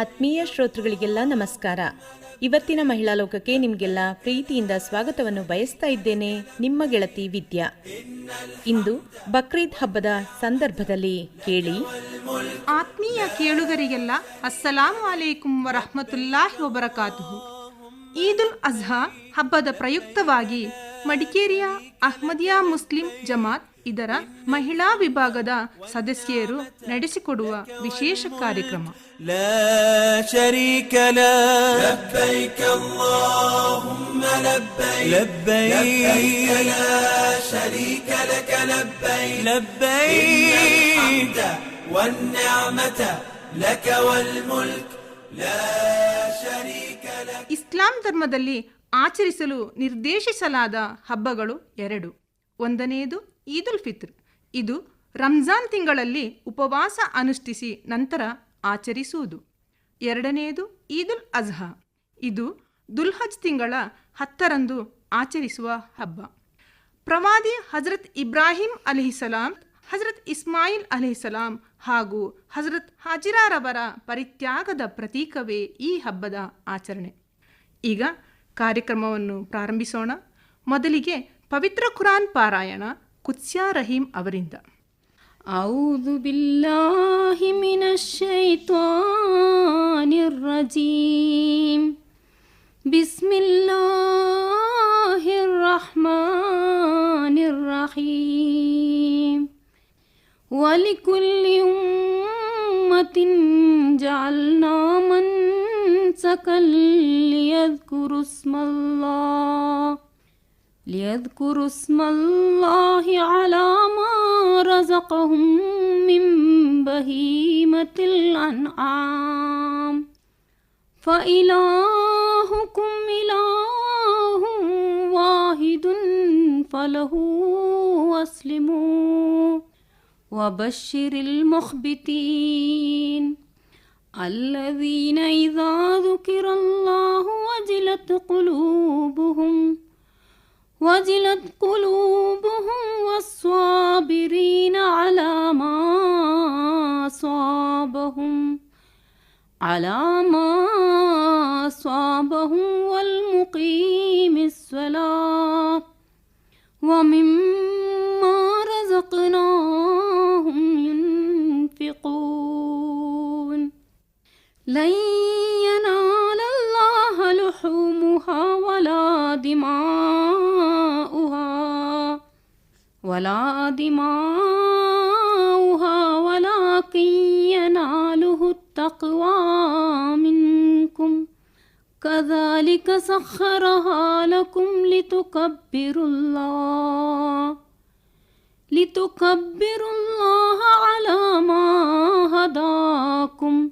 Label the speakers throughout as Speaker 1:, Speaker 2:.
Speaker 1: ಆತ್ಮೀಯ ಶ್ರೋತೃಗಳಿಗೆಲ್ಲ ನಮಸ್ಕಾರ. ಇವತ್ತಿನ ಮಹಿಳಾ ಲೋಕಕ್ಕೆ ನಿಮಗೆಲ್ಲ ಪ್ರೀತಿಯಿಂದ ಸ್ವಾಗತವನ್ನು ಬಯಸ್ತಾ ಇದ್ದೇನೆ, ನಿಮ್ಮ ಗೆಳತಿ ವಿದ್ಯಾ. ಇಂದು ಬಕ್ರೀದ್ ಹಬ್ಬದ ಸಂದರ್ಭದಲ್ಲಿ ಕೇಳಿ.
Speaker 2: ಆತ್ಮೀಯ ಕೇಳುಗರಿಗೆಲ್ಲ ಅಸ್ಸಲಾಮು ಅಲೈಕುಂ ವರಹಮತುಲ್ಲಾಹಿ ವಬರಕಾತುಹು. ಈದುಲ್ ಅಜ್ಹಾ ಹಬ್ಬದ ಪ್ರಯುಕ್ತವಾಗಿ ಮಡಿಕೇರಿಯ ಅಹ್ಮದಿಯಾ ಮುಸ್ಲಿಂ ಜಮಾತ್ ಇದರ ಮಹಿಳಾ ವಿಭಾಗದ ಸದಸ್ಯರು ನಡೆಸಿಕೊಡುವ ವಿಶೇಷ ಕಾರ್ಯಕ್ರಮ. ಇಸ್ಲಾಂ ಧರ್ಮದಲ್ಲಿ ಆಚರಿಸಲು ನಿರ್ದೇಶಿಸಲಾದ ಹಬ್ಬಗಳು ಎರಡು. ಒಂದನೆಯದು ಈದುಲ್ ಫಿತ್ರ್. ಇದು ರಂಜಾನ್ ತಿಂಗಳಲ್ಲಿ ಉಪವಾಸ ಅನುಷ್ಠಿಸಿ ನಂತರ ಆಚರಿಸುವುದು. ಎರಡನೆಯದು ಈದುಲ್ ಅಜ್ಹಾ. ಇದು ದುಲ್ಹಜ್ ತಿಂಗಳ ಹತ್ತರಂದು ಆಚರಿಸುವ ಹಬ್ಬ. ಪ್ರವಾದಿ ಹಜರತ್ ಇಬ್ರಾಹಿಂ ಅಲಿಹಿಸಲಾಂ ಹಜರತ್ ಇಸ್ಮಾಯಿಲ್ ಅಲಿಹಿಸಲಾಂ ಹಾಗೂ ಹಜರತ್ ಹಾಜಿರಾರವರ ಪರಿತ್ಯಾಗದ ಪ್ರತೀಕವೇ ಈ ಹಬ್ಬದ ಆಚರಣೆ. ಈಗ ಕಾರ್ಯಕ್ರಮವನ್ನು ಪ್ರಾರಂಭಿಸೋಣ. ಮೊದಲಿಗೆ ಪವಿತ್ರ ಖುರಾನ್ ಪಾರಾಯಣ. ಕುತ್ಸ್ಯಾ ರಹೀಂ ಅವರಿಂದ
Speaker 3: أعوذ بالله من الشيطان الرجيم بسم الله الرحمن الرحيم ولكل أمة جعلنا منسكا ليذكروا اسم الله ليذكروا اسم الله على ما رزقهم من بهيمة الأنعام. فإلهكم إله واحد فله أسلموا وبشر المخبتين. الذين إذا ذكر الله وجلت قلوبهم وجلت قلوبهم والصابرين على ما أصابهم على ما أصابهم والمقيم الصلاة. ومما رزقناهم ينفقون. لن ينال الله لحومها ولا دماؤها ولا دماؤها ولكن يناله التقوى منكم. كذلك سخرها لكم لتكبروا الله. لتكبروا الله على ما هداكم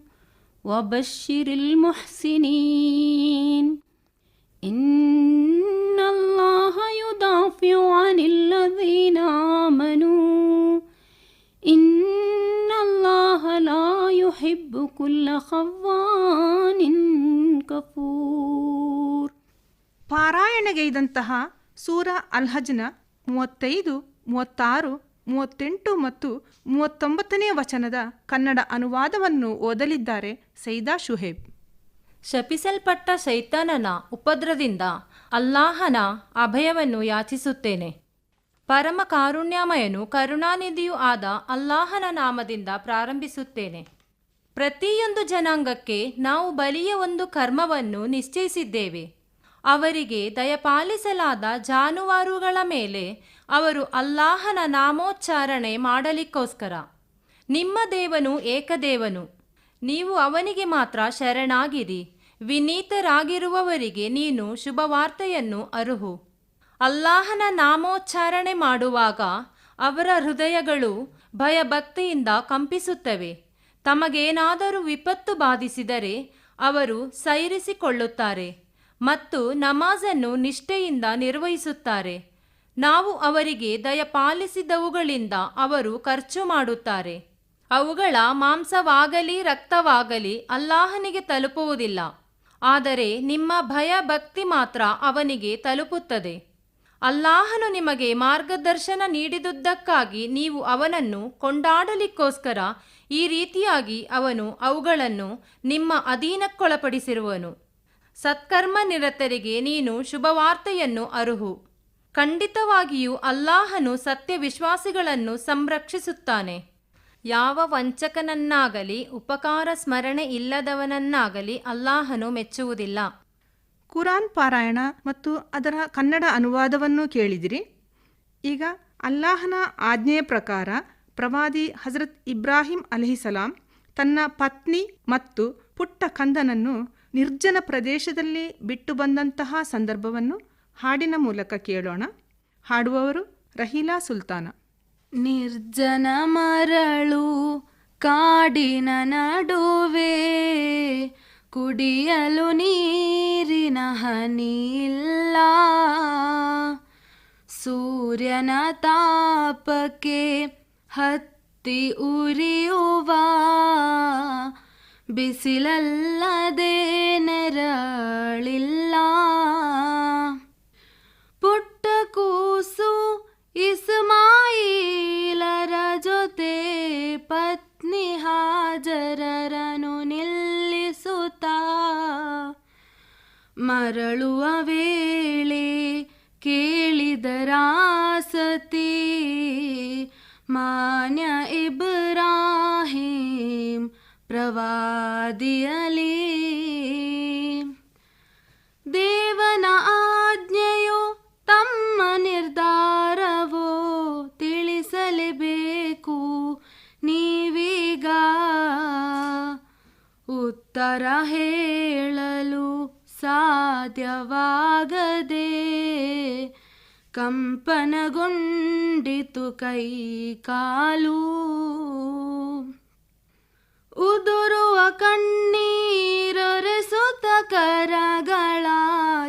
Speaker 3: وبشر المحسنين. إن الله يدافع عن الذين آمنوا إن الله لا يحب كل خوان كفور
Speaker 2: ಪಾರಾಯಣಗೈದಂತಹ ಸೂರ ಅಲ್ಹಜ್ನ ಮೂವತ್ತೈದು ಮೂವತ್ತಾರು ಮೂವತ್ತೆಂಟು ಮತ್ತು ಮೂವತ್ತೊಂಬತ್ತನೇ ವಚನದ ಕನ್ನಡ ಅನುವಾದವನ್ನು ಓದಲಿದ್ದಾರೆ ಸೈದಾ ಶುಹೇಬ್
Speaker 4: ಶಪಿಸಲ್ಪಟ್ಟ ಶೈತಾನನ ಉಪದ್ರದಿಂದ ಅಲ್ಲಾಹನ ಅಭಯವನ್ನು ಯಾಚಿಸುತ್ತೇನೆ. ಪರಮ ಕಾರುಣ್ಯಮಯನು ಕರುಣಾನಿಧಿಯೂ ಆದ ಅಲ್ಲಾಹನ ನಾಮದಿಂದ ಪ್ರಾರಂಭಿಸುತ್ತೇನೆ. ಪ್ರತಿಯೊಂದು ಜನಾಂಗಕ್ಕೆ ನಾವು ಬಲಿಯ ಒಂದು ಕರ್ಮವನ್ನು ನಿಶ್ಚಯಿಸಿದ್ದೇವೆ. ಅವರಿಗೆ ದಯಪಾಲಿಸಲಾದ ಜಾನುವಾರುಗಳ ಮೇಲೆ ಅವರು ಅಲ್ಲಾಹನ ನಾಮೋಚ್ಚಾರಣೆ ಮಾಡಲಿಕ್ಕೋಸ್ಕರ. ನಿಮ್ಮ ದೇವನು ಏಕದೇವನು. ನೀವು ಅವನಿಗೆ ಮಾತ್ರ ಶರಣಾಗಿರಿ. ವಿನೀತರಾಗಿರುವವರಿಗೆ ನೀನು ಶುಭವಾರ್ತೆಯನ್ನು ಅರುಹು. ಅಲ್ಲಾಹನ ನಾಮೋಚ್ಚಾರಣೆ ಮಾಡುವಾಗ ಅವರ ಹೃದಯಗಳು ಭಯಭಕ್ತಿಯಿಂದ ಕಂಪಿಸುತ್ತವೆ. ತಮಗೇನಾದರೂ ವಿಪತ್ತು ಬಾಧಿಸಿದರೆ ಅವರು ಸೈರಿಸಿಕೊಳ್ಳುತ್ತಾರೆ ಮತ್ತು ನಮಾಜನ್ನು ನಿಷ್ಠೆಯಿಂದ ನಿರ್ವಹಿಸುತ್ತಾರೆ. ನಾವು ಅವರಿಗೆ ದಯಪಾಲಿಸಿದವುಗಳಿಂದ ಅವರು ಖರ್ಚು ಮಾಡುತ್ತಾರೆ. ಅವುಗಳ ಮಾಂಸವಾಗಲಿ ರಕ್ತವಾಗಲಿ ಅಲ್ಲಾಹನಿಗೆ ತಲುಪುವುದಿಲ್ಲ. ಆದರೆ ನಿಮ್ಮ ಭಯ ಭಕ್ತಿ ಮಾತ್ರ ಅವನಿಗೆ ತಲುಪುತ್ತದೆ. ಅಲ್ಲಾಹನು ನಿಮಗೆ ಮಾರ್ಗದರ್ಶನ ನೀಡಿದುದಕ್ಕಾಗಿ ನೀವು ಅವನನ್ನು ಕೊಂಡಾಡಲಿಕ್ಕೋಸ್ಕರ ಈ ರೀತಿಯಾಗಿ ಅವನು ಅವುಗಳನ್ನು ನಿಮ್ಮ ಅಧೀನಕ್ಕೊಳಪಡಿಸಿರುವನು. ಸತ್ಕರ್ಮ ನಿರತರಿಗೆ ನೀನು ಶುಭವಾರ್ತೆಯನ್ನು ಅರುಹು. ಖಂಡಿತವಾಗಿಯೂ ಅಲ್ಲಾಹನು ಸತ್ಯ ವಿಶ್ವಾಸಿಗಳನ್ನು ಸಂರಕ್ಷಿಸುತ್ತಾನೆ. ಯಾವ ವಂಚಕನನ್ನಾಗಲಿ, ಉಪಕಾರ, ಸ್ಮರಣೆ ಇಲ್ಲದವನನ್ನಾಗಲಿ ಅಲ್ಲಾಹನು ಮೆಚ್ಚುವುದಿಲ್ಲ.
Speaker 2: ಕುರಾನ್ ಪಾರಾಯಣ ಮತ್ತು ಅದರ ಕನ್ನಡ ಅನುವಾದವನ್ನು ಕೇಳಿದಿರಿ. ಈಗ ಅಲ್ಲಾಹನ ಆಜ್ಞೆಯ ಪ್ರಕಾರ ಪ್ರವಾದಿ ಹಜರತ್ ಇಬ್ರಾಹಿಂ ಅಲಹಿಸಲಾಂ ತನ್ನ ಪತ್ನಿ ಮತ್ತು ಪುಟ್ಟ ಕಂದನನ್ನು ನಿರ್ಜನ ಪ್ರದೇಶದಲ್ಲಿ ಬಿಟ್ಟು ಬಂದಂತಹ ಸಂದರ್ಭವನ್ನು ಹಾಡಿನ ಮೂಲಕ ಕೇಳೋಣ. ಹಾಡುವವರು ರಹೀಲಾ ಸುಲ್ತಾನ.
Speaker 5: ನಿರ್ಜನ ಮರಳು ಕಾಡಿನ ನಡುವೆ ಕುಡಿಯಲು ನೀರಿನ ಹನಿಯಿಲ್ಲ. ಸೂರ್ಯನ ತಾಪಕ್ಕೆ ಹತ್ತಿ ಉರಿಯುವ ಬಿಸಿಲಲ್ಲದೆ ನೆರಳಿಲ್ಲ. ಇಸ್ಮಾಯಿಲರ ಜೊತೆ ಪತ್ನಿ ಹಾಜರರನು ನಿಲ್ಲಿಸುತ್ತ ಮರಳುವ ವೇಳೆ ಕೇಳಿದರಾಸತಿ ಮಾನ್ಯ ಇಬ್ರಾಹಿಂ ಪ್ರವಾದಿಯಲಿ. ದೇವನ ಉತ್ತರ ಹೇಳಲು ಸಾಧ್ಯವಾಗದೆ ಕಂಪನಗೊಂಡಿತು ಕೈ ಕಾಲು. ಉದುರುವ ಕಣ್ಣೀರೊರೆಸುತ್ತ ಕರಗಳ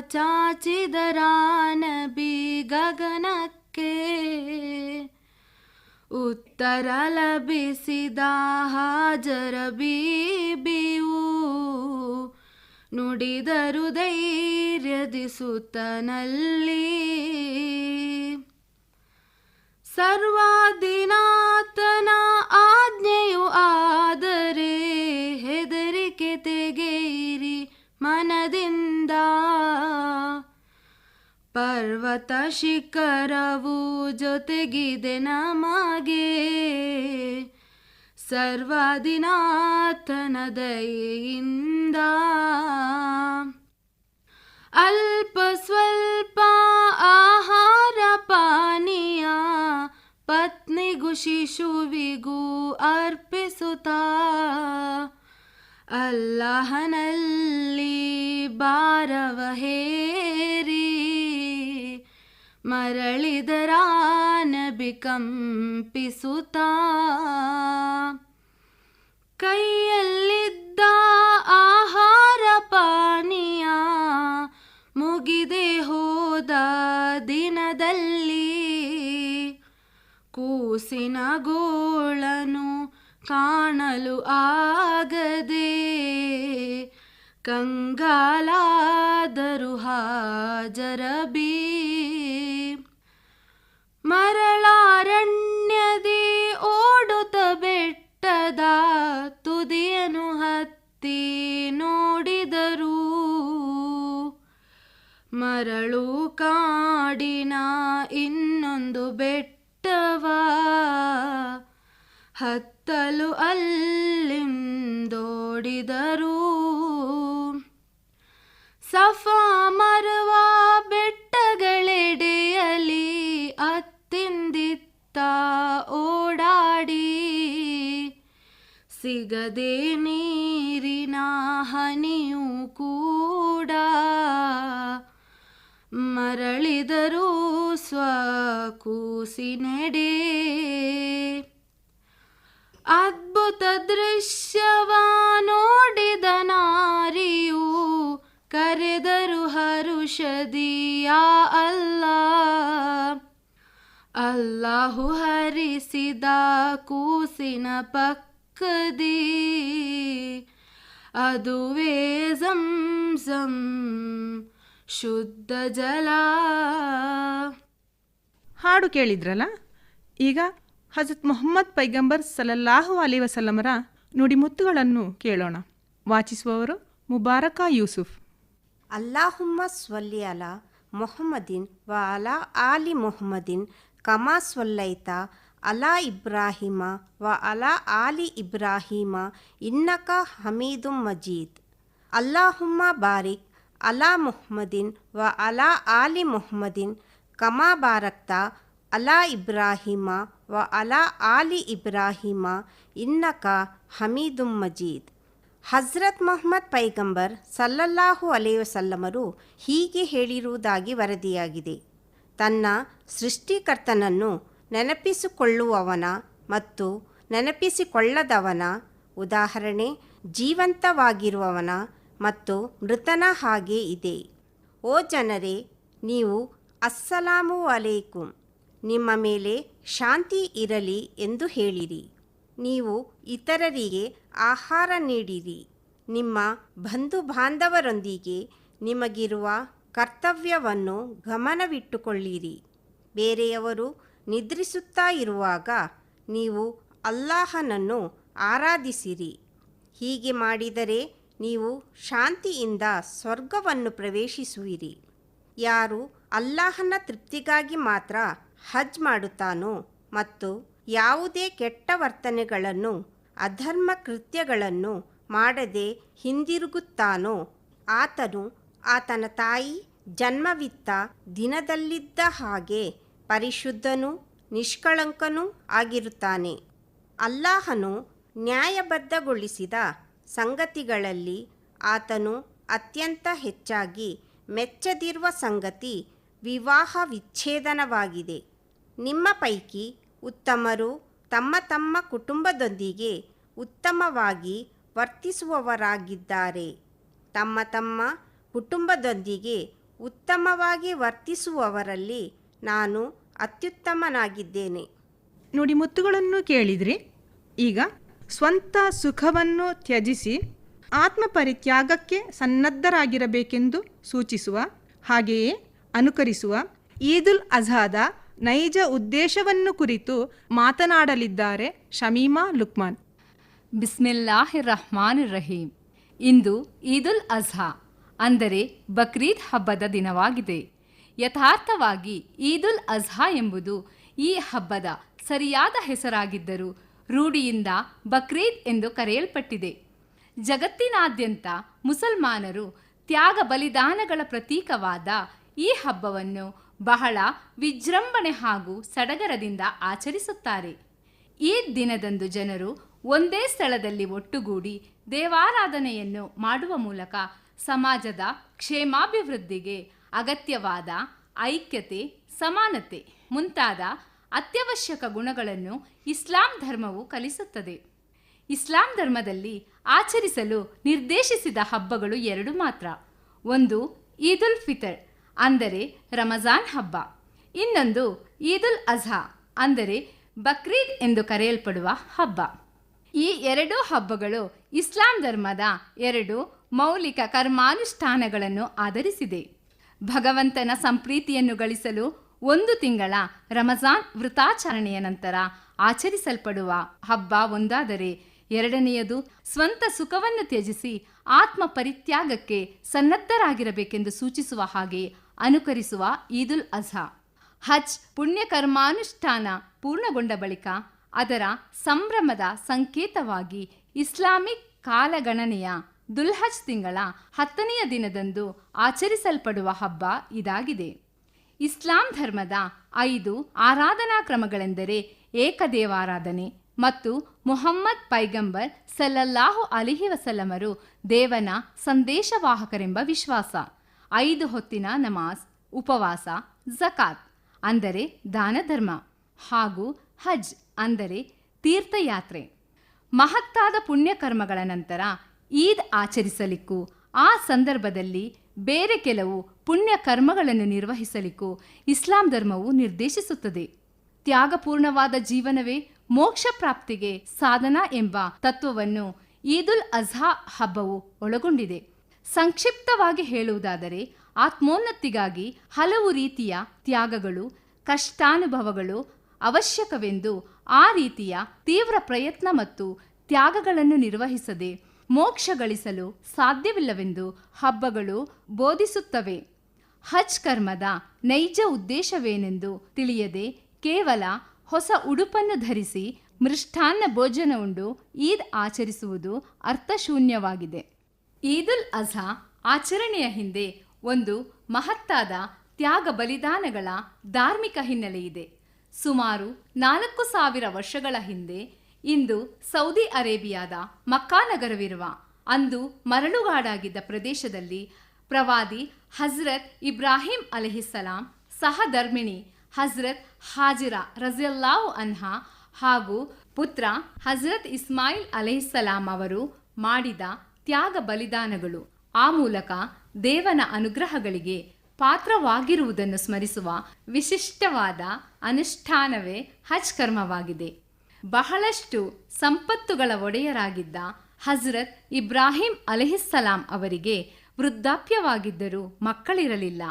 Speaker 5: ಚಾಚಿದರಾನಬಿ ಗಗನಕ್ಕೆ ಉತ್ತರ ಲಭಿಸಿದ ಹಾಜರ ಬೀಬಿಯು ನುಡಿದರು ಧೈರ್ಯದಿ ಸರ್ವಾದಿನಾತನ ಆಜ್ಞೆಯು ಆದರೆ ಹೆದರಿಕೆ ತೆಗೆಯಿರಿ ಮನದಿಂದ. ಪರ್ವತ ಶಿಖರವು ಜೊತೆಗಿದೆ ನಮಗೆ. ಸರ್ವಾದಿನಾಥನ ದಯೆಯಿಂದ ಅಲ್ಪ ಸ್ವಲ್ಪ ಆಹಾರ ಪಾನೀಯ ಪತ್ನಿಗೂ ಶಿಶುವಿಗೂ ಅರ್ಪಿಸುತ್ತಾ. ಅಲ್ಲಹನಲ್ಲಿ ಭಾರವ ಹೇರಿ ಮರಳಿದರ ಬಿಕಂಪಿಸುತ್ತಾ ಕೈಯಲ್ಲಿದ್ದ ಆಹಾರ ಪಾನೀಯ ಮುಗಿದೆ ಹೋದ ದಿನದಲ್ಲಿ. ಕೂಸಿನ ಗೋಳನು ಕಾಣಲು ಆಗದೆ ಕಂಗಾಲಾದರು ಹಾಜರಬಿ. ಮರಳಾರಣ್ಯದಿ ಓಡುತ್ತ ಬೆಟ್ಟದ ತುದಿಯನು ಹತ್ತಿ ನೋಡಿದರು. ಮರಳು ಕಾಡಿನ ಇನ್ನೊಂದು ಬೆಟ್ಟವ. ಹತ್ತಲು ಅಲ್ಲಿಂದೋಡಿದರು. ಸಫಾ ಮರವ ಸಿಗದೆ ನೀರಿನ ಹನಿಯು ಕೂಡ ಮರಳಿದರು ಸ್ವಕೂಸಿನೆಡೆ ಅದ್ಭುತ ದೃಶ್ಯವ ನೋಡಿದ ನಾರಿಯು ಕರೆದರು ಹರುಷದಿಯ ಅಲ್ಲ. ಅಲ್ಲಾಹು ಹರಿಸಿದ ಕೂಸಿನ ಪಕ್ಕದಿ ಅದುವೇ ಜಂ ಶುದ್ಧ ಜಲ.
Speaker 2: ಹಾಡು ಕೇಳಿದ್ರಲ್ಲ? ಈಗ ಹಜರತ್ ಮೊಹಮ್ಮದ್ ಪೈಗಂಬರ್ ಸಲಲ್ಲಾಹು ಅಲಿ ವಸಲ್ಲಮರ ನುಡಿಮುತ್ತುಗಳನ್ನು ಕೇಳೋಣ. ವಾಚಿಸುವವರು ಮುಬಾರಕ ಯೂಸುಫ್.
Speaker 6: ಅಲ್ಲಾಹುಮ್ಮ ಸ್ವಲ್ಲಿ ಅಲಾ ಮೊಹಮ್ಮದಿನ್ ವ ಅಲಾ ಆಲಿ ಮೊಹಮ್ಮದಿನ್ ಕಮಾ ಸ್ವಲ್ಲೈತ ಅಲಾ ಇಬ್ರಾಹಿಮ ವ ಅಲಾ ಆಲಿ ಇಬ್ರಾಹಿಮ ಇನ್ನಕ ಹಮೀದು ಮಜೀದ್. ಅಲ್ಲಾಹುಮ್ಮ ಬಾರಿಕ್, ಅಲಾ ಮೊಹಮ್ಮದಿನ್ ವ ಅಲಾ ಆಲಿ ಮೊಹಮ್ಮದಿನ್ ಕಮಾ ಬಾರಕ್ತ, ಅಲಾ ಇಬ್ರಾಹಿಮ ವ ಅಲಾ ಆಲಿ ಇಬ್ರಾಹಿಮ, ಇನ್ನಕ ಹಮೀದು ಮಜೀದ್. ಹಜ್ರತ್ ಮೊಹಮ್ಮದ್ ಪೈಗಂಬರ್ ಸಲ್ಲಲ್ಲಾಹು ಅಲೆಯವಸಲ್ಲಮರು ಹೀಗೆ ಹೇಳಿರುವುದಾಗಿ ವರದಿಯಾಗಿದೆ. ತನ್ನ ಸೃಷ್ಟಿಕರ್ತನನ್ನು ನೆನಪಿಸಿಕೊಳ್ಳುವವನ ಮತ್ತು ನೆನಪಿಸಿಕೊಳ್ಳದವನ, ಉದಾಹರಣೆ, ಜೀವಂತವಾಗಿರುವವನ ಮತ್ತು ಮೃತನ ಹಾಗೆ ಇದೆ. ಓ ಜನರೇ, ನೀವು ಅಸ್ಸಲಾಮು ಅಲೈಕುಂ, ನಿಮ್ಮ ಮೇಲೆ ಶಾಂತಿ ಇರಲಿ ಎಂದು ಹೇಳಿರಿ. ನೀವು ಇತರರಿಗೆ ಆಹಾರ ನೀಡಿರಿ. ನಿಮ್ಮ ಬಂಧು ಬಾಂಧವರೊಂದಿಗೆ ನಿಮಗಿರುವ ಕರ್ತವ್ಯವನ್ನು ಗಮನವಿಟ್ಟುಕೊಳ್ಳಿರಿ. ಬೇರೆಯವರು ನಿದ್ರಿಸುತ್ತಾ ಇರುವಾಗ ನೀವು ಅಲ್ಲಾಹನನ್ನು ಆರಾಧಿಸಿರಿ. ಹೀಗೆ ಮಾಡಿದರೆ ನೀವು ಶಾಂತಿಯಿಂದ ಸ್ವರ್ಗವನ್ನು ಪ್ರವೇಶಿಸುವಿರಿ. ಯಾರು ಅಲ್ಲಾಹನ ತೃಪ್ತಿಗಾಗಿ ಮಾತ್ರ ಹಜ್ ಮಾಡುತ್ತಾನೋ ಮತ್ತು ಯಾವುದೇ ಕೆಟ್ಟ ವರ್ತನೆಗಳನ್ನು, ಅಧರ್ಮ ಕೃತ್ಯಗಳನ್ನು ಮಾಡದೆ ಹಿಂದಿರುಗುತ್ತಾನೋ, ಆತನು ಆತನ ತಾಯಿ ಜನ್ಮವಿತ್ತ ದಿನದಲ್ಲಿದ್ದ ಹಾಗೆ ಪರಿಶುದ್ಧನೂ ನಿಷ್ಕಳಂಕನೂ ಆಗಿರುತ್ತಾನೆ. ಅಲ್ಲಾಹನು ನ್ಯಾಯಬದ್ಧಗೊಳಿಸಿದ ಸಂಗತಿಗಳಲ್ಲಿ ಆತನು ಅತ್ಯಂತ ಹೆಚ್ಚಾಗಿ ಮೆಚ್ಚದಿರುವ ಸಂಗತಿ ವಿವಾಹ ವಿಚ್ಛೇದನವಾಗಿದೆ ನಿಮ್ಮ ಪೈಕಿ ಉತ್ತಮರು ತಮ್ಮ ತಮ್ಮ ಕುಟುಂಬದೊಂದಿಗೆ ಉತ್ತಮವಾಗಿ ವರ್ತಿಸುವವರಾಗಿದ್ದಾರೆ. ತಮ್ಮ ತಮ್ಮ ಕುಟುಂಬದೊಂದಿಗೆ ಉತ್ತಮವಾಗಿ ವರ್ತಿಸುವವರಲ್ಲಿ ನಾನು ಅತ್ಯುತ್ತಮನಾಗಿದ್ದೇನೆ.
Speaker 2: ನುಡಿಮುತ್ತುಗಳನ್ನು ಕೇಳಿದ್ರಿ. ಈಗ ಸ್ವಂತ ಸುಖವನ್ನು ತ್ಯಜಿಸಿ ಆತ್ಮ ಪರಿತ್ಯಾಗಕ್ಕೆ ಸನ್ನದ್ಧರಾಗಿರಬೇಕೆಂದು ಸೂಚಿಸುವ ಹಾಗೆಯೇ ಅನುಕರಿಸುವ ಈದುಲ್ ಅಜಾದ ನೈಜ ಉದ್ದೇಶವನ್ನು ಕುರಿತು ಮಾತನಾಡಲಿದ್ದಾರೆ ಶಮೀಮಾ ಲುಕ್ಮಾನ್.
Speaker 7: ಬಿಸ್ಮಿಲ್ಲಾಹಿರ್ ರಹಮಾನ್ ರಹೀಂ ಇಂದು ಈದುಲ್ ಅಜ್ಹಾ ಅಂದರೆ ಬಕ್ರೀದ್ ಹಬ್ಬದ ದಿನವಾಗಿದೆ. ಯಥಾರ್ಥವಾಗಿ ಈದುಲ್ ಅಜ್ಹಾ ಎಂಬುದು ಈ ಹಬ್ಬದ ಸರಿಯಾದ ಹೆಸರಾಗಿದ್ದರೂ ರೂಢಿಯಿಂದ ಬಕ್ರೀದ್ ಎಂದು ಕರೆಯಲ್ಪಟ್ಟಿದೆ. ಜಗತ್ತಿನಾದ್ಯಂತ ಮುಸಲ್ಮಾನರು ತ್ಯಾಗ ಬಲಿದಾನಗಳ ಪ್ರತೀಕವಾದ ಈ ಹಬ್ಬವನ್ನು ಬಹಳ ವಿಜೃಂಭಣೆ ಹಾಗೂ ಸಡಗರದಿಂದ ಆಚರಿಸುತ್ತಾರೆ. ಈ ದಿನದಂದು ಜನರು ಒಂದೇ ಸ್ಥಳದಲ್ಲಿ ಒಟ್ಟುಗೂಡಿ ದೇವಾರಾಧನೆಯನ್ನು ಮಾಡುವ ಮೂಲಕ ಸಮಾಜದ ಕ್ಷೇಮಾಭಿವೃದ್ಧಿಗೆ ಅಗತ್ಯವಾದ ಐಕ್ಯತೆ, ಸಮಾನತೆ ಮುಂತಾದ ಅತ್ಯವಶ್ಯಕ ಗುಣಗಳನ್ನು ಇಸ್ಲಾಂ ಧರ್ಮವು ಕಲಿಸುತ್ತದೆ. ಇಸ್ಲಾಂ ಧರ್ಮದಲ್ಲಿ ಆಚರಿಸಲು ನಿರ್ದೇಶಿಸಿದ ಹಬ್ಬಗಳು ಎರಡು ಮಾತ್ರ. ಒಂದು ಈದ್ ಉಲ್ ಫಿತರ್, ಅಂದರೆ ರಮಜಾನ್ ಹಬ್ಬ. ಇನ್ನೊಂದು ಈದ್ ಉಲ್ ಅಜ್ಹಾ, ಅಂದರೆ ಬಕ್ರೀದ್ ಎಂದು ಕರೆಯಲ್ಪಡುವ ಹಬ್ಬ. ಈ ಎರಡೂ ಹಬ್ಬಗಳು ಇಸ್ಲಾಂ ಧರ್ಮದ ಎರಡು ಮೌಲಿಕ ಕರ್ಮಾನುಷ್ಠಾನಗಳನ್ನು ಆಧರಿಸಿದೆ. ಭಗವಂತನ ಸಂಪ್ರೀತಿಯನ್ನು ಗಳಿಸಲು ಒಂದು ತಿಂಗಳ ರಮಜಾನ್ ವೃತಾಚರಣೆಯ ನಂತರ ಆಚರಿಸಲ್ಪಡುವ ಹಬ್ಬ ಒಂದಾದರೆ ಎರಡನೆಯದು ಸ್ವಂತ ಸುಖವನ್ನು ತ್ಯಜಿಸಿ ಆತ್ಮ ಪರಿತ್ಯಾಗಕ್ಕೆ ಸನ್ನದ್ಧರಾಗಿರಬೇಕೆಂದು ಸೂಚಿಸುವ ಹಾಗೆ ಅನುಕರಿಸುವ ಈದುಲ್ ಅಜಾ. ಹಜ್ ಪುಣ್ಯಕರ್ಮಾನುಷ್ಠಾನ ಪೂರ್ಣಗೊಂಡ ಬಳಿಕ ಅದರ ಸಂಭ್ರಮದ ಸಂಕೇತವಾಗಿ ಇಸ್ಲಾಮಿಕ್ ಕಾಲಗಣನೆಯ ದುಲ್ಹಜ್ ತಿಂಗಳ ಹತ್ತನೆಯ ದಿನದಂದು ಆಚರಿಸಲ್ಪಡುವ ಹಬ್ಬ ಇದಾಗಿದೆ. ಇಸ್ಲಾಂ ಧರ್ಮದ ಐದು ಆರಾಧನಾ ಕ್ರಮಗಳೆಂದರೆ ಏಕದೇವಾರಾಧನೆ ಮತ್ತು ಮುಹಮ್ಮದ್ ಪೈಗಂಬರ್ ಸಲ್ಲಲ್ಲಾಹು ಅಲಿಹಿ ವಸಲ್ಲಮರು ದೇವನ ಸಂದೇಶವಾಹಕರೆಂಬ ವಿಶ್ವಾಸ. ಐದು ಹೊತ್ತಿನ ನಮಾಜ್, ಉಪವಾಸ, ಜಕಾತ್ ಅಂದರೆ ದಾನ ಧರ್ಮ ಹಾಗೂ ಹಜ್ ಅಂದರೆ ತೀರ್ಥಯಾತ್ರೆ. ಮಹತ್ತಾದ ಪುಣ್ಯಕರ್ಮಗಳ ನಂತರ ಈದ್ ಆಚರಿಸಲಿಕ್ಕೂ. ಆ ಸಂದರ್ಭದಲ್ಲಿ ಬೇರೆ ಕೆಲವು ಪುಣ್ಯ ಕರ್ಮಗಳನ್ನು ನಿರ್ವಹಿಸಲಿಕ್ಕೂ ಇಸ್ಲಾಂ ಧರ್ಮವು ನಿರ್ದೇಶಿಸುತ್ತದೆ. ತ್ಯಾಗಪೂರ್ಣವಾದ ಜೀವನವೇ ಮೋಕ್ಷ ಪ್ರಾಪ್ತಿಗೆ ಸಾಧನ ಎಂಬ ತತ್ವವನ್ನು ಈದುಲ್ ಅಜ್ಹಾ ಹಬ್ಬವು ಒಳಗೊಂಡಿದೆ. ಸಂಕ್ಷಿಪ್ತವಾಗಿ ಹೇಳುವುದಾದರೆ, ಆತ್ಮೋನ್ನತಿಗಾಗಿ ಹಲವು ರೀತಿಯ ತ್ಯಾಗಗಳು, ಕಷ್ಟಾನುಭವಗಳು ಅವಶ್ಯಕವೆಂದು ಆ ರೀತಿಯ ತೀವ್ರ ಪ್ರಯತ್ನ ಮತ್ತು ತ್ಯಾಗಗಳನ್ನು ನಿರ್ವಹಿಸದೆ ಮೋಕ್ಷ ಗಳಿಸಲು ಸಾಧ್ಯವಿಲ್ಲವೆಂದು ಹಬ್ಬಗಳು ಬೋಧಿಸುತ್ತವೆ. ಹಜ್ ಕರ್ಮದ ನೈಜ ಉದ್ದೇಶವೇನೆಂದು ತಿಳಿಯದೆ ಕೇವಲ ಹೊಸ ಉಡುಪನ್ನು ಧರಿಸಿ ಮೃಷ್ಟಾನ್ನ ಭೋಜನ ಉಂಡು ಈದ್ ಆಚರಿಸುವುದು ಅರ್ಥಶೂನ್ಯವಾಗಿದೆ. ಈದುಲ್ ಅಜಾ ಆಚರಣೆಯ ಹಿಂದೆ ಒಂದು ಮಹತ್ತಾದ ತ್ಯಾಗ ಬಲಿದಾನಗಳ ಧಾರ್ಮಿಕ ಹಿನ್ನೆಲೆಯಿದೆ. ಸುಮಾರು ನಾಲ್ಕು ಸಾವಿರ ವರ್ಷಗಳ ಹಿಂದೆ ಇಂದು ಸೌದಿ ಅರೇಬಿಯಾದ ಮಕ್ಕಾ ನಗರವಿರುವ ಅಂದು ಮರಳುಗಾಡಾಗಿದ್ದ ಪ್ರದೇಶದಲ್ಲಿ ಪ್ರವಾದಿ ಹಜ್ರತ್ ಇಬ್ರಾಹಿಂ ಅಲೆಹಿಸ್ಸಲಾಂ ಸಹಧರ್ಮಿಣಿ ಹಜ್ರತ್ ಹಾಜಿರಾ ರಜಿಯಲ್ಲಾವು ಅನ್ಹಾ ಹಾಗೂ ಪುತ್ರ ಹಜ್ರತ್ ಇಸ್ಮಾಯಿಲ್ ಅಲಹಿಸ್ಸಲಾಂ ಅವರು ಮಾಡಿದ ತ್ಯಾಗ ಬಲಿದಾನಗಳು. ಆ ಮೂಲಕ ದೇವನ ಅನುಗ್ರಹಗಳಿಗೆ ಪಾತ್ರವಾಗಿರುವುದನ್ನು ಸ್ಮರಿಸುವ ವಿಶಿಷ್ಟವಾದ ಅನುಷ್ಠಾನವೇ ಹಜ್ ಕರ್ಮವಾಗಿದೆ. ಬಹಳಷ್ಟು ಸಂಪತ್ತುಗಳ ಒಡೆಯರಾಗಿದ್ದ ಹಜರತ್ ಇಬ್ರಾಹಿಂ ಅಲೆಹಿಸ್ಸಲಾಂ ಅವರಿಗೆ ವೃದ್ಧಾಪ್ಯವಾಗಿದ್ದರೂ ಮಕ್ಕಳಿರಲಿಲ್ಲ.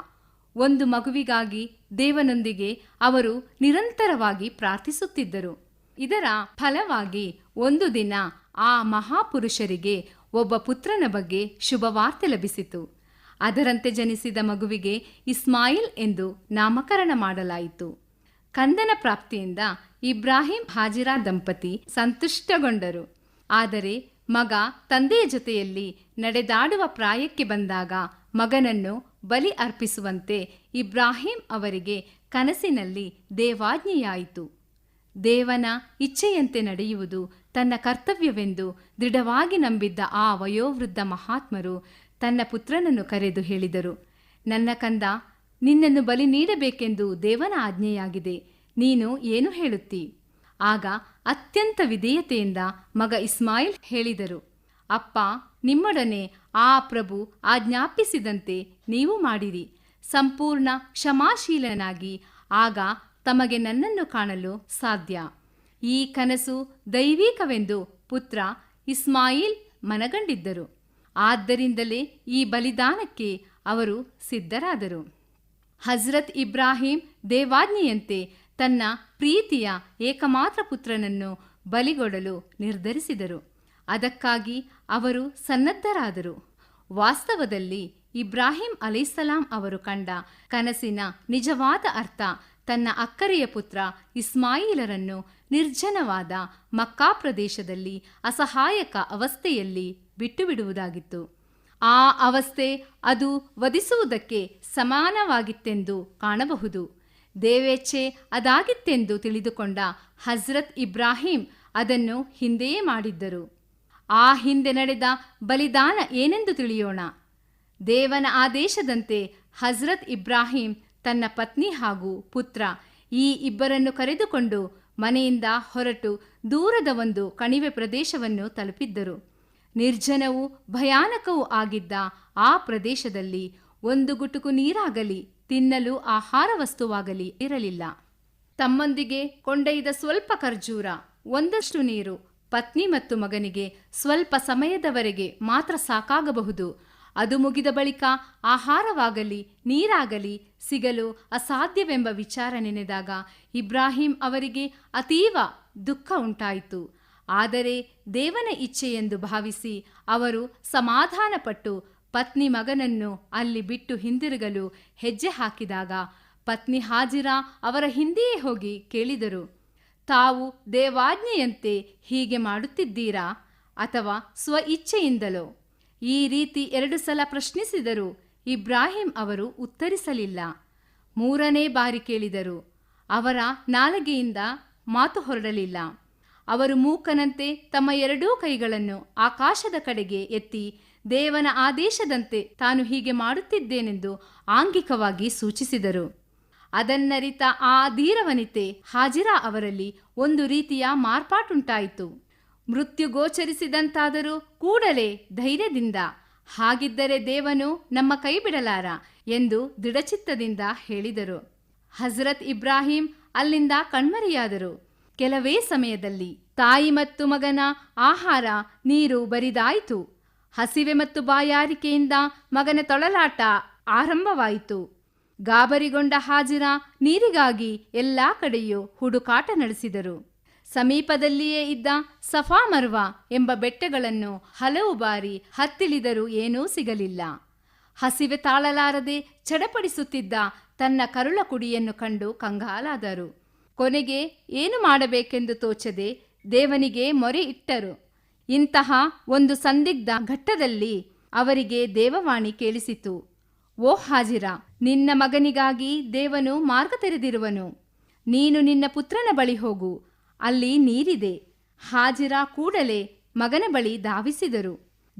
Speaker 7: ಒಂದು ಮಗುವಿಗಾಗಿ ದೇವನೊಂದಿಗೆ ಅವರು ನಿರಂತರವಾಗಿ ಪ್ರಾರ್ಥಿಸುತ್ತಿದ್ದರು. ಇದರ ಫಲವಾಗಿ ಒಂದು ದಿನ ಆ ಮಹಾಪುರುಷರಿಗೆ ಒಬ್ಬ ಪುತ್ರನ ಬಗ್ಗೆ ಶುಭವಾರ್ತೆ ಲಭಿಸಿತು. ಅದರಂತೆ ಜನಿಸಿದ ಮಗುವಿಗೆ ಇಸ್ಮಾಯಿಲ್ ಎಂದು ನಾಮಕರಣ ಮಾಡಲಾಯಿತು. ಕಂದನ ಪ್ರಾಪ್ತಿಯಿಂದ ಇಬ್ರಾಹಿಂ ಹಾಜಿರಾ ದಂಪತಿ ಸಂತುಷ್ಟಗೊಂಡರು. ಆದರೆ ಮಗ ತಂದೆಯ ಜೊತೆಯಲ್ಲಿ ನಡೆದಾಡುವ ಪ್ರಾಯಕ್ಕೆ ಬಂದಾಗ ಮಗನನ್ನು ಬಲಿ ಅರ್ಪಿಸುವಂತೆ ಇಬ್ರಾಹಿಂ ಅವರಿಗೆ ಕನಸಿನಲ್ಲಿ ದೇವಾಜ್ಞೆಯಾಯಿತು. ದೇವನ ಇಚ್ಛೆಯಂತೆ ನಡೆಯುವುದು ತನ್ನ ಕರ್ತವ್ಯವೆಂದು ದೃಢವಾಗಿ ನಂಬಿದ್ದ ಆ ವಯೋವೃದ್ಧ ಮಹಾತ್ಮರು ತನ್ನ ಪುತ್ರನನ್ನು ಕರೆದು ಹೇಳಿದರು. ನನ್ನ ಕಂದ ನಿನ್ನನ್ನು ಬಲಿ ನೀಡಬೇಕೆಂದು ದೇವನ ಆಜ್ಞೆಯಾಗಿದೆ. ನೀನು ಏನು ಹೇಳುತ್ತಿ? ಆಗ ಅತ್ಯಂತ ವಿಧೇಯತೆಯಿಂದ ಮಗ ಇಸ್ಮಾಯಿಲ್ ಹೇಳಿದರು, ಅಪ್ಪ, ನಿಮ್ಮೊಡನೆ ಆ ಪ್ರಭು ಆಜ್ಞಾಪಿಸಿದಂತೆ ನೀವು ಮಾಡಿರಿ. ಸಂಪೂರ್ಣ ಕ್ಷಮಾಶೀಲನಾಗಿ ಆಗ ತಮಗೆ ನನ್ನನ್ನು ಕಾಣಲು ಸಾಧ್ಯ. ಈ ಕನಸು ದೈವಿಕವೆಂದು ಪುತ್ರ ಇಸ್ಮಾಯಿಲ್ ಮನಗಂಡಿದ್ದರು. ಆದ್ದರಿಂದಲೇ ಈ ಬಲಿದಾನಕ್ಕೆ ಅವರು ಸಿದ್ಧರಾದರು. ಹಜ್ರತ್ ಇಬ್ರಾಹಿಂ ದೇವಾಜ್ಞೆಯಂತೆ ತನ್ನ ಪ್ರೀತಿಯ ಏಕಮಾತ್ರ ಪುತ್ರನನ್ನು ಬಲಿಗೊಡಲು ನಿರ್ಧರಿಸಿದರು. ಅದಕ್ಕಾಗಿ ಅವರು ಸನ್ನದ್ಧರಾದರು. ವಾಸ್ತವದಲ್ಲಿ ಇಬ್ರಾಹಿಂ ಅಲೈಸಲಾಂ ಅವರು ಕಂಡ ಕನಸಿನ ನಿಜವಾದ ಅರ್ಥ ತನ್ನ ಅಕ್ಕರೆಯ ಪುತ್ರ ಇಸ್ಮಾಯಿಲರನ್ನು ನಿರ್ಜನವಾದ ಮಕ್ಕಾ ಪ್ರದೇಶದಲ್ಲಿ ಅಸಹಾಯಕ ಅವಸ್ಥೆಯಲ್ಲಿ ಬಿಟ್ಟು ಬಿಡುವುದಾಗಿತ್ತು ಆ ಅವಸ್ಥೆ ಅದು ವಧಿಸುವುದಕ್ಕೆ ಸಮಾನವಾಗಿತ್ತೆಂದು ಕಾಣಬಹುದು. ದೇವೇಚ್ಛೆ ಅದಾಗಿತ್ತೆಂದು ತಿಳಿದುಕೊಂಡ ಹಜ್ರತ್ ಇಬ್ರಾಹಿಂ ಅದನ್ನು ಹಿಂದೆಯೇ ಮಾಡಿದ್ದರು. ಆ ಹಿಂದೆ ನಡೆದ ಬಲಿದಾನ ಏನೆಂದು ತಿಳಿಯೋಣ? ದೇವನ ಆದೇಶದಂತೆ ಹಜ್ರತ್ ಇಬ್ರಾಹಿಂ ತನ್ನ ಪತ್ನಿ ಹಾಗೂ ಪುತ್ರ ಈ ಇಬ್ಬರನ್ನು ಕರೆದುಕೊಂಡು ಮನೆಯಿಂದ ಹೊರಟು ದೂರದ ಒಂದು ಕಣಿವೆ ಪ್ರದೇಶವನ್ನು ತಲುಪಿದ್ದರು. ನಿರ್ಜನವೂ ಭಯಾನಕವೂ ಆಗಿದ್ದ ಆ ಪ್ರದೇಶದಲ್ಲಿ ಒಂದು ಗುಟುಕು ನೀರಾಗಲಿ, ತಿನ್ನಲು ಆಹಾರ ವಸ್ತುವಾಗಲಿ ಇರಲಿಲ್ಲ. ತಮ್ಮೊಂದಿಗೆ ಕೊಂಡೊಯ್ದ ಸ್ವಲ್ಪ ಖರ್ಜೂರ, ಒಂದಷ್ಟು ನೀರು, ಪತ್ನಿ ಮತ್ತು ಮಗನಿಗೆ ಸ್ವಲ್ಪ ಸಮಯದವರೆಗೆ ಮಾತ್ರ ಸಾಕಾಗಬಹುದು. ಅದು ಮುಗಿದ ಬಳಿಕ ಆಹಾರವಾಗಲಿ, ನೀರಾಗಲಿ ಸಿಗಲು ಅಸಾಧ್ಯವೆಂಬ ವಿಚಾರ ನೆನೆದಾಗ ಇಬ್ರಾಹಿಂ ಅವರಿಗೆ ಅತೀವ ದುಃಖ ಉಂಟಾಯಿತು. ಆದರೆ ದೇವನ ಇಚ್ಛೆಯೆಂದು ಭಾವಿಸಿ ಅವರು ಸಮಾಧಾನಪಟ್ಟು ಪತ್ನಿ ಮಗನನ್ನು ಅಲ್ಲಿ ಬಿಟ್ಟು ಹಿಂದಿರುಗಲು ಹೆಜ್ಜೆ ಹಾಕಿದಾಗ ಪತ್ನಿ ಹಾಜಿರಾ ಅವರ ಹಿಂದೆಯೇ ಹೋಗಿ ಕೇಳಿದರು, ತಾವು ದೇವಾಜ್ಞೆಯಂತೆ ಹೀಗೆ ಮಾಡುತ್ತಿದ್ದೀರಾ ಅಥವಾ ಸ್ವ ಇಚ್ಛೆಯಿಂದಲೋ ಈ ರೀತಿ ಎರಡು ಸಲ ಪ್ರಶ್ನಿಸಿದರು ಇಬ್ರಾಹಿಂ ಅವರು ಉತ್ತರಿಸಲಿಲ್ಲ. ಮೂರನೇ ಬಾರಿ ಕೇಳಿದರು, ಅವರ ನಾಲಗೆಯಿಂದ ಮಾತು ಹೊರಡಲಿಲ್ಲ. ಅವರು ಮೂಕನಂತೆ ತಮ್ಮ ಎರಡೂ ಕೈಗಳನ್ನು ಆಕಾಶದ ಕಡೆಗೆ ಎತ್ತಿ ದೇವನ ಆದೇಶದಂತೆ ತಾನು ಹೀಗೆ ಮಾಡುತ್ತಿದ್ದೇನೆಂದು ಆಂಗಿಕವಾಗಿ ಸೂಚಿಸಿದರು. ಅದನ್ನರಿತ ಆ ಧೀರವನಿತೆ ಹಾಜಿರಾ ಅವರಲ್ಲಿ ಒಂದು ರೀತಿಯ ಮಾರ್ಪಾಟುಂಟಾಯಿತು. ಮೃತ್ಯು ಗೋಚರಿಸಿದಂತಾದರೂ ಕೂಡಲೇ ಧೈರ್ಯದಿಂದ, ಹಾಗಿದ್ದರೆ ದೇವನು ನಮ್ಮ ಕೈ ಬಿಡಲಾರ? ಎಂದು ದೃಢಚಿತ್ತದಿಂದ ಹೇಳಿದರು. ಹಜರತ್ ಇಬ್ರಾಹಿಂ ಅಲ್ಲಿಂದ ಕಣ್ಮರೆಯಾದರು. ಕೆಲವೇ ಸಮಯದಲ್ಲಿ ತಾಯಿ ಮತ್ತು ಮಗನ ಆಹಾರ ನೀರು ಬರಿದಾಯಿತು. ಹಸಿವೆ ಮತ್ತು ಬಾಯಾರಿಕೆಯಿಂದ ಮಗನ ತೊಳಲಾಟ ಆರಂಭವಾಯಿತು. ಗಾಬರಿಗೊಂಡ ಹಾಜಿರ ನೀರಿಗಾಗಿ ಎಲ್ಲಾ ಕಡೆಯೂ ಹುಡುಕಾಟ ನಡೆಸಿದರು. ಸಮೀಪದಲ್ಲಿಯೇ ಇದ್ದ ಸಫಾ ಮರ್ವಾ ಎಂಬ ಬೆಟ್ಟಗಳನ್ನು ಹಲವು ಬಾರಿ ಹತ್ತಿಳಿದರೂ ಏನೂ ಸಿಗಲಿಲ್ಲ. ಹಸಿವೆ ತಾಳಲಾರದೆ ಚಡಪಡಿಸುತ್ತಿದ್ದ ತನ್ನ ಕರುಳ ಕುಡಿಯನ್ನು ಕಂಡು ಕಂಗಾಲಾದರು. ಕೊನೆಗೆ ಏನು ಮಾಡಬೇಕೆಂದು ತೋಚದೆ ದೇವನಿಗೆ ಮೊರೆ ಇಟ್ಟರು. ಇಂತಹ ಒಂದು ಸಂದಿಗ್ಧ ಘಟ್ಟದಲ್ಲಿ ಅವರಿಗೆ ದೇವವಾಣಿ ಕೇಳಿಸಿತು. ಓ ಹಾಜಿರ, ನಿನ್ನ ಮಗನಿಗಾಗಿ ದೇವನು ಮಾರ್ಗ ತೆರೆದಿರುವನು. ನೀನು ನಿನ್ನ ಪುತ್ರನ ಬಳಿ ಹೋಗು, ಅಲ್ಲಿ ನೀರಿದೆ. ಹಾಜಿರ ಕೂಡಲೇ ಮಗನ ಬಳಿ ಧಾವಿಸಿದರು.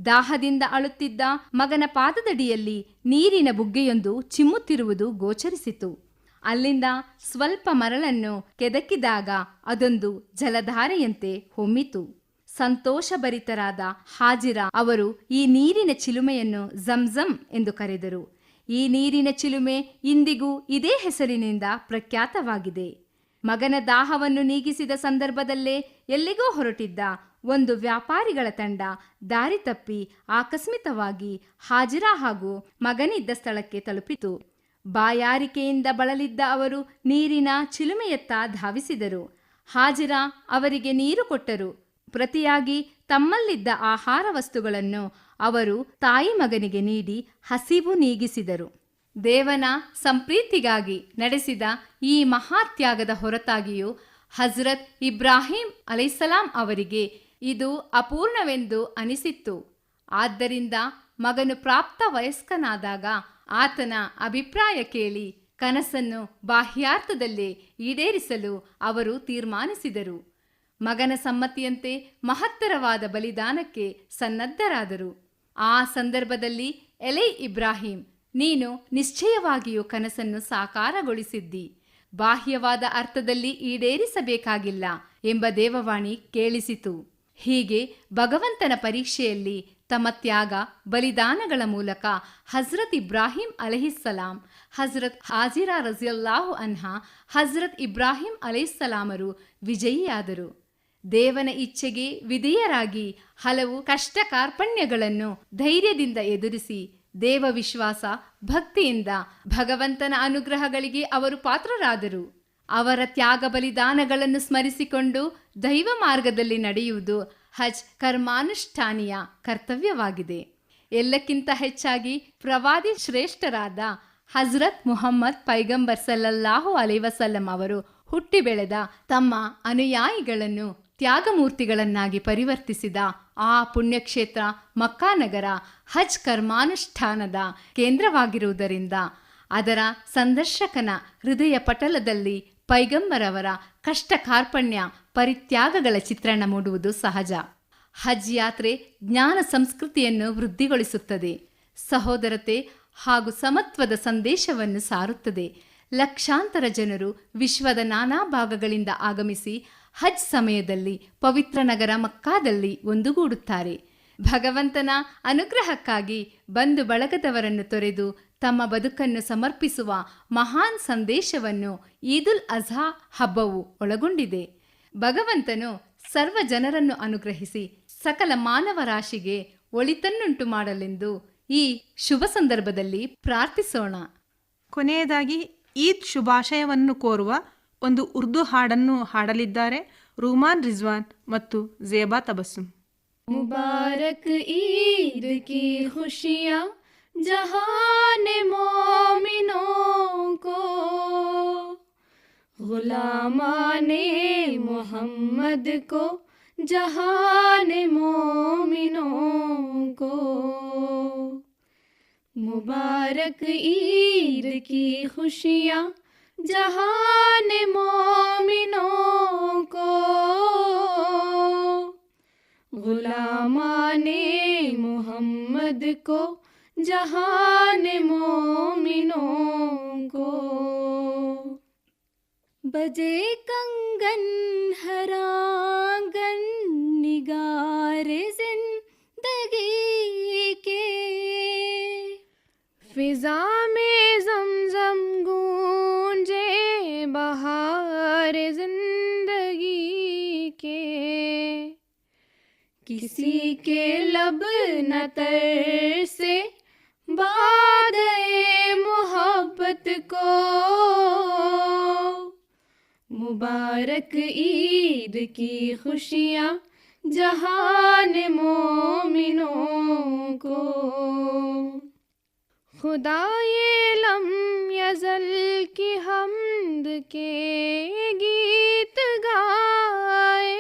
Speaker 7: ದಾಹದಿಂದ ಅಳುತ್ತಿದ್ದ ಮಗನ ಪಾದದಡಿಯಲ್ಲಿ ನೀರಿನ ಬುಗ್ಗೆಯೊಂದು ಚಿಮ್ಮುತ್ತಿರುವುದು ಗೋಚರಿಸಿತು. ಅಲ್ಲಿಂದ ಸ್ವಲ್ಪ ಮರಳನ್ನು ಕೆದಕಿದಾಗ ಅದೊಂದು ಜಲಧಾರೆಯಂತೆ ಹೊಮ್ಮಿತು. ಸಂತೋಷಭರಿತರಾದ ಹಾಜಿರಾ ಅವರು ಈ ನೀರಿನ ಚಿಲುಮೆಯನ್ನು ಜಂಜಂ ಎಂದು ಕರೆದರು. ಈ ನೀರಿನ ಚಿಲುಮೆ ಇಂದಿಗೂ ಇದೇ ಹೆಸರಿನಿಂದ ಪ್ರಖ್ಯಾತವಾಗಿದೆ. ಮಗನ ದಾಹವನ್ನು ನೀಗಿಸಿದ ಸಂದರ್ಭದಲ್ಲೇ ಎಲ್ಲಿಗೋ ಹೊರಟಿದ್ದ ಒಂದು ವ್ಯಾಪಾರಿಗಳ ತಂಡ ದಾರಿ ತಪ್ಪಿ ಆಕಸ್ಮಿಕವಾಗಿ ಹಾಜಿರಾ ಹಾಗೂ ಮಗನಿದ್ದ ಸ್ಥಳಕ್ಕೆ ತಲುಪಿತು. ಬಾಯಾರಿಕೆಯಿಂದ ಬಳಲಿದ್ದ ಅವರು ನೀರಿನ ಚಿಲುಮೆಯತ್ತ ಧಾವಿಸಿದರು. ಹಾಜಿರಾ ಅವರಿಗೆ ನೀರು ಕೊಟ್ಟರು. ಪ್ರತಿಯಾಗಿ ತಮ್ಮಲ್ಲಿದ್ದ ಆಹಾರ ವಸ್ತುಗಳನ್ನು ಅವರು ತಾಯಿ ಮಗನಿಗೆ ನೀಡಿ ಹಸಿವು ನೀಗಿಸಿದರು. ದೇವನ ಸಂಪ್ರೀತಿಗಾಗಿ ನಡೆಸಿದ ಈ ಮಹಾತ್ಯಾಗದ ಹೊರತಾಗಿಯೂ ಹಜರತ್ ಇಬ್ರಾಹಿಂ ಅಲೈಸಲಾಂ ಅವರಿಗೆ ಇದು ಅಪೂರ್ಣವೆಂದು ಅನಿಸಿತ್ತು. ಆದ್ದರಿಂದ ಮಗನು ಪ್ರಾಪ್ತ ವಯಸ್ಕನಾದಾಗ ಆತನ ಅಭಿಪ್ರಾಯ ಕೇಳಿ ಕನಸನ್ನು ಬಾಹ್ಯಾರ್ಥದಲ್ಲೇ ಈಡೇರಿಸಲು ಅವರು ತೀರ್ಮಾನಿಸಿದರು. ಮಗನ ಸಮ್ಮತಿಯಂತೆ ಮಹತ್ತರವಾದ ಬಲಿದಾನಕ್ಕೆ ಸನ್ನದ್ಧರಾದರು. ಆ ಸಂದರ್ಭದಲ್ಲಿ ಎಲೈ ಇಬ್ರಾಹಿಂ, ನೀನು ನಿಶ್ಚಯವಾಗಿಯೂ ಕನಸನ್ನು ಸಾಕಾರಗೊಳಿಸಿದ್ದಿ. ಬಾಹ್ಯವಾದ ಅರ್ಥದಲ್ಲಿ ಈಡೇರಿಸಬೇಕಾಗಿಲ್ಲ ಎಂಬ ದೇವವಾಣಿ ಕೇಳಿಸಿತು. ಹೀಗೆ ಭಗವಂತನ ಪರೀಕ್ಷೆಯಲ್ಲಿ ತಮ್ಮ ತ್ಯಾಗ, ಬಲಿದಾನಗಳ ಮೂಲಕ ಹಜರತ್ ಇಬ್ರಾಹಿಂ ಅಲಹಿಸ್ಸಲಾಂ ಹಜರತ್ ಹಾಜಿರಾ ರಜಿಯಲ್ಲಾಹು ಅನ್ಹಾ, ಹಜರತ್ ಇಬ್ರಾಹಿಂ ಅಲೈಹಿಸ್ಸಲಾಮರು ವಿಜಯಿಯಾದರು. ದೇವನ ಇಚ್ಛೆಗೆ ವಿಧೇಯರಾಗಿ ಹಲವು ಕಷ್ಟ ಕಾರ್ಪಣ್ಯಗಳನ್ನು ಧೈರ್ಯದಿಂದ ಎದುರಿಸಿ ದೇವ ವಿಶ್ವಾಸ ಭಕ್ತಿಯಿಂದ ಭಗವಂತನ ಅನುಗ್ರಹಗಳಿಗೆ ಅವರು ಪಾತ್ರರಾದರು. ಅವರ ತ್ಯಾಗ ಬಲಿದಾನಗಳನ್ನು ಸ್ಮರಿಸಿಕೊಂಡು ದೈವ ಮಾರ್ಗದಲ್ಲಿ ನಡೆಯುವುದು ಹಜ್ ಕರ್ಮಾನುಷ್ಠಾನಿಯ ಕರ್ತವ್ಯವಾಗಿದೆ. ಎಲ್ಲಕ್ಕಿಂತ ಹೆಚ್ಚಾಗಿ ಪ್ರವಾದಿ ಶ್ರೇಷ್ಠರಾದ ಹಜರತ್ ಮುಹಮ್ಮದ್ ಪೈಗಂಬರ್ ಸಲ್ಲಲ್ಲಾಹು ಅಲೈವಸಲಂ ಅವರು ಹುಟ್ಟಿ ಬೆಳೆದ ತಮ್ಮ ಅನುಯಾಯಿಗಳನ್ನು ತ್ಯಾಗಮೂರ್ತಿಗಳನ್ನಾಗಿ ಪರಿವರ್ತಿಸಿದ ಆ ಪುಣ್ಯಕ್ಷೇತ್ರ ಮಕ್ಕಾನಗರ ಹಜ್ ಕರ್ಮಾನುಷ್ಠಾನದ ಕೇಂದ್ರವಾಗಿರುವುದರಿಂದ ಅದರ ಸಂದರ್ಶಕನ ಹೃದಯ ಪಟಲದಲ್ಲಿ ಪೈಗಂಬರವರ ಕಷ್ಟ ಕಾರ್ಪಣ್ಯ ಪರಿತ್ಯಾಗಗಳ ಚಿತ್ರಣ ಮೂಡುವುದು ಸಹಜ. ಹಜ್ ಯಾತ್ರೆ ಜ್ಞಾನ ಸಂಸ್ಕೃತಿಯನ್ನು ವೃದ್ಧಿಗೊಳಿಸುತ್ತದೆ. ಸಹೋದರತೆ ಹಾಗೂ ಸಮತ್ವದ ಸಂದೇಶವನ್ನು ಸಾರುತ್ತದೆ. ಲಕ್ಷಾಂತರ ಜನರು ವಿಶ್ವದ ನಾನಾ ಭಾಗಗಳಿಂದ ಆಗಮಿಸಿ ಹಜ್ ಸಮಯದಲ್ಲಿ ಪವಿತ್ರ ನಗರ ಮಕ್ಕಾದಲ್ಲಿ ಒಂದುಗೂಡುತ್ತಾರೆ. ಭಗವಂತನ ಅನುಗ್ರಹಕ್ಕಾಗಿ ಬಂಧು ಬಳಗದವರನ್ನು ತೊರೆದು ತಮ್ಮ ಬದುಕನ್ನು ಸಮರ್ಪಿಸುವ ಮಹಾನ್ ಸಂದೇಶವನ್ನು ಈದುಲ್ ಅಝಾ ಹಬ್ಬವು ಒಳಗೊಂಡಿದೆ. ಭಗವಂತನು ಸರ್ವ ಜನರನ್ನು ಅನುಗ್ರಹಿಸಿ ಸಕಲ ಮಾನವ ರಾಶಿಗೆ ಒಳಿತನ್ನುಂಟು ಮಾಡಲೆಂದು ಈ ಶುಭ ಸಂದರ್ಭದಲ್ಲಿ ಪ್ರಾರ್ಥಿಸೋಣ.
Speaker 2: ಕೊನೆಯದಾಗಿ ಈದ್ ಶುಭಾಶಯವನ್ನು ಕೋರುವ ಒಂದು ಉರ್ದು ಹಾಡನ್ನು ಹಾಡಲಿದ್ದಾರೆ ರುಮಾನ್ ರಿಜ್ವಾನ್ ಮತ್ತು ಜೇಬಾ ತಬಸ್ಸುಮ್
Speaker 5: ಮುಬಾರಕ್ ಈದ್ ಕಿ ಖುಷಿಯಾ جہان مومنوں کو۔ غلامان محمد کو، جہان مومنوں کو۔ مبارک عید کی خوشیاں جہان مومنوں کو۔ غلامان محمد کو
Speaker 8: جہان مومنوں کو۔ بجے کنگن ہرانگن، نگار زندگی کے۔ فضا میں زمزم گونجے بہار زندگی کے۔ کسی کے لب نہ تر سے باد محبت کو۔ مبارک عید کی خوشیاں جہان مومنوں کو۔ خدا یہ لم یزل کی حمد کے گیت گائے۔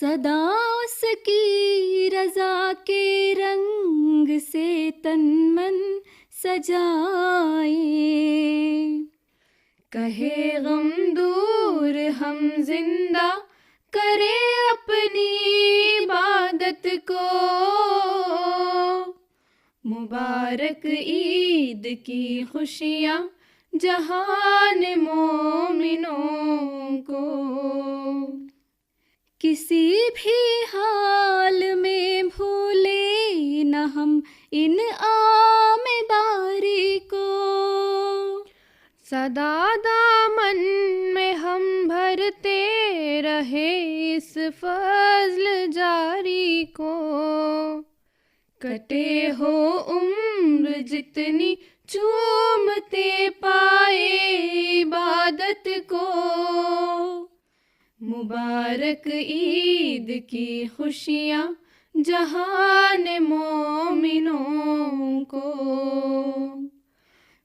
Speaker 3: صدا اس کی رضا کے رنگ سے تن من
Speaker 8: سجائے کہے غم دور ہم زندہ کرے اپنی عبادت کو مبارک عید کی خوشیاں جہان مومنوں
Speaker 3: کو کسی بھی حال میں بھولے نہ ہم ان عام باری
Speaker 8: کو۔ صدا دامن میں ہم بھرتے رہے اس فضل جاری کو۔ کٹے ہو عمر جتنی چومتے پائے عبادت کو۔ مبارک عید کی خوشیاں جہان مومنوں کو۔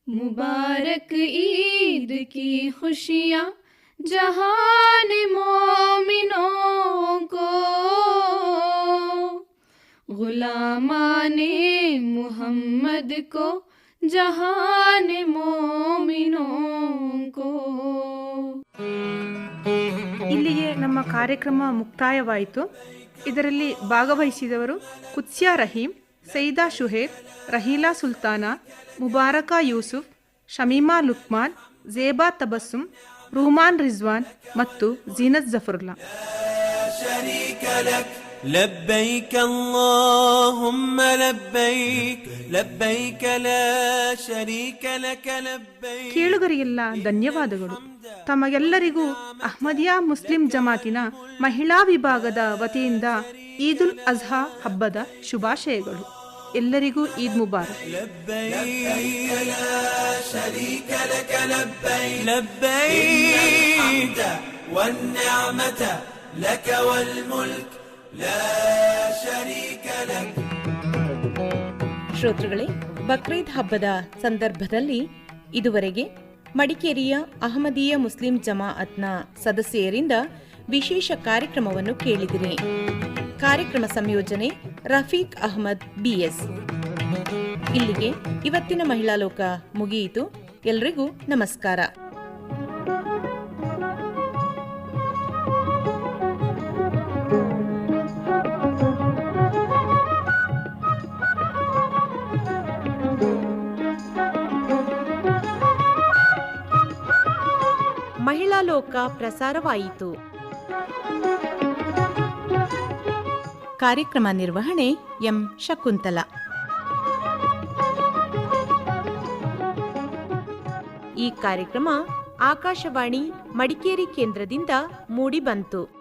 Speaker 8: مبارک عید کی خوشیاں جہان مومنوں کو۔ غلامان محمد کو جہان مومنوں کو۔
Speaker 2: ಇಲ್ಲಿಗೆ ನಮ್ಮ ಕಾರ್ಯಕ್ರಮ ಮುಕ್ತಾಯವಾಯಿತು. ಇದರಲ್ಲಿ ಭಾಗವಹಿಸಿದವರು ಕುತ್ಸ್ಯಾ ರಹೀಂ, ಸೈದಾ ಶುಹೇಬ್ ರಹೀಲಾ ಸುಲ್ತಾನಾ, ಮುಬಾರಕಾ ಯೂಸುಫ್, ಶಮೀಮಾ ಲುಕ್ಮಾನ್, ಜೇಬಾ ತಬಸ್ಸುಮ್ ರೂಮಾನ್ ರಿಜ್ವಾನ್ ಮತ್ತು ಜೀನತ್ ಜಫರುಲ್ಲಾ.
Speaker 9: لبيك اللهم لبيك لبيك لا شريك لك لبيك
Speaker 2: ಕೇಳುಗರಿಗೆಲ್ಲ ಧನ್ಯವಾದಗಳು ತಮಗೆಲ್ಲರಿಗೂ ಅಹ್ಮದಿಯಾ ಮುಸ್ಲಿಂ ಜಮಾತಿನ ಮಹಿಳಾ ವಿಭಾಗದ ವತಿಯಿಂದ ಈದುಲ್ ಅಜ್ಹಾ ಹಬ್ಬದ ಶುಭಾಶಯಗಳು ಎಲ್ಲರಿಗೂ ಈದ್ ಮುಬಾರಕ್
Speaker 9: لبيك لا شريك لك لبيك لبيك والنعمة لك والملك لا شريك لك
Speaker 1: ಶ್ರೋತೃಗಳೇ, ಬಕ್ರೀದ್ ಹಬ್ಬದ ಸಂದರ್ಭದಲ್ಲಿ ಇದುವರೆಗೆ ಮಡಿಕೇರಿಯ ಅಹಮದೀಯ ಮುಸ್ಲಿಂ ಜಮಾಅತ್ನ ಸದಸ್ಯರಿಂದ ವಿಶೇಷ ಕಾರ್ಯಕ್ರಮವನ್ನು ಕೇಳಿದಿರಿ. ಕಾರ್ಯಕ್ರಮ ಸಂಯೋಜನೆ ರಫೀಕ್ ಅಹಮದ್ ಬಿಎಸ್. ಇಲ್ಲಿಗೆ ಇವತ್ತಿನ ಮಹಿಳಾ ಲೋಕ ಮುಗಿಯಿತು. ಎಲ್ರಿಗೂ ನಮಸ್ಕಾರ. ಮಹಿಳಾ ಲೋಕ ಪ್ರಸಾರವಾಯಿತು. ಕಾರ್ಯಕ್ರಮ ನಿರ್ವಹಣೆ ಎಂ. ಶಕುಂತಲ. ಈ ಕಾರ್ಯಕ್ರಮ ಆಕಾಶವಾಣಿ ಮಡಿಕೇರಿ ಕೇಂದ್ರದಿಂದ ಮೂಡಿಬಂತು.